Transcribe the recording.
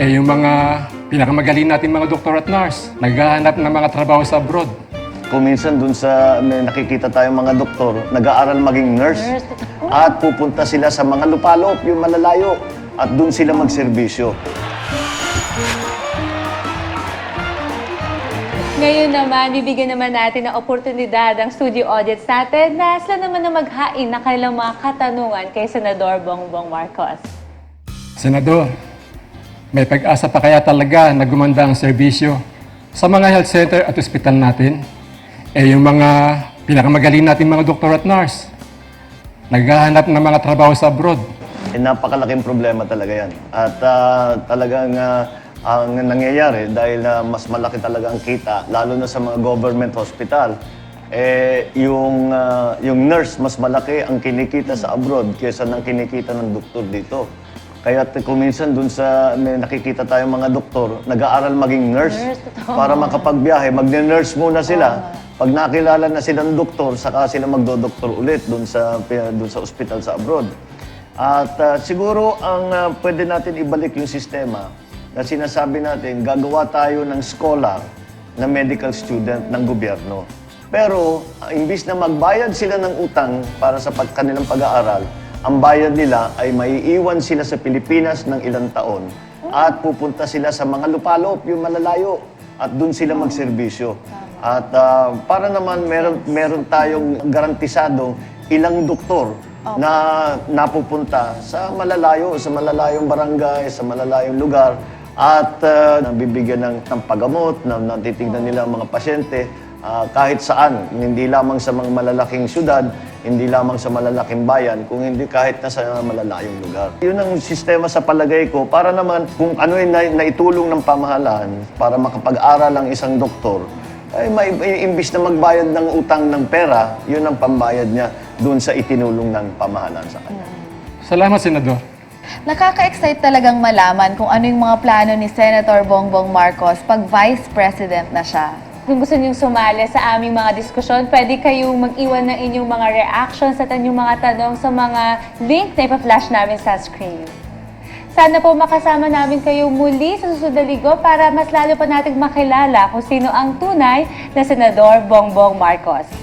Eh, yung mga pinakamagaling natin mga doktor at nurse, naghahanap ng mga trabaho sa abroad. Kung minsan dun sa may nakikita tayong mga doktor, nag-aaral maging nurse. Nurse. At pupunta sila sa mga lupalop, yung malalayo. At dun sila magserbisyo. Ngayon naman, bibigyan naman natin ng oportunidad ang studio audience natin na sila naman na maghain ng kanilang mga katanungan kay Senador Bongbong Marcos. Senador, may pag-asa pa kaya talaga na gumanda ang serbisyo sa mga health center at ospital natin? Eh, yung mga pinakamagaling natin mga doktor at nurse, naghahanap ng mga trabaho sa abroad. Eh, napakalaking problema talaga yan. At ah, talagang ah, ang nangyayari dahil na mas malaki talaga ang kita, lalo na sa mga government hospital, eh, yung, ah, yung nurse mas malaki ang kinikita sa abroad kaysa ng kinikita ng doktor dito. Kaya kung minsan dun sa may nakikita tayong mga doktor, nag-aaral maging nurse, Nurse, totoo. para makapagbiyahe. Magne-nurse muna sila. Pag nakilala na silang doktor, saka sila magdodoktor ulit dun sa, dun sa ospital sa abroad. At ah, siguro ang ah, pwede natin ibalik yung sistema na sinasabi natin, gagawa tayo ng scholar na medical student ng gobyerno. Pero, ah, imbis na magbayad sila ng utang para sa pag kanilang pag-aaral, ang bayad nila ay maiiwan sila sa Pilipinas ng ilang taon at pupunta sila sa mga lupalop, yung malalayo, at doon sila magserbisyo. At ah, para naman meron, meron tayong garantisado ilang doktor na napupunta sa malalayo, sa malalayong barangay, sa malalayong lugar at ah, nabibigyan ng, ng paggamot, na natitignan nila ang mga pasyente ah, kahit saan, hindi lamang sa mga malalaking syudad, hindi lamang sa malalaking bayan, kung hindi kahit na sa malalayong lugar. Yun ang sistema sa palagay ko para naman kung ano yung na, naitulong ng pamahalaan para makapag-aral ang isang doktor, ay may, may- imbis na magbayad ng utang ng pera, yun ang pambayad niya doon sa itinulong ng pamahalaan sa kanya. Salamat, Senador. Nakaka-excite talagang malaman kung ano yung mga plano ni Senator Bongbong Marcos pag Vice President na siya. Kung gusto niyong sumali sa aming mga diskusyon, pwede kayong mag-iwan ng inyong mga reactions at inyong mga tanong sa mga link na ipa-flash namin sa screen. Sana po makasama namin kayo muli sa susunod na linggo para mas lalo pa nating makilala kung sino ang tunay na Senador Bongbong Marcos.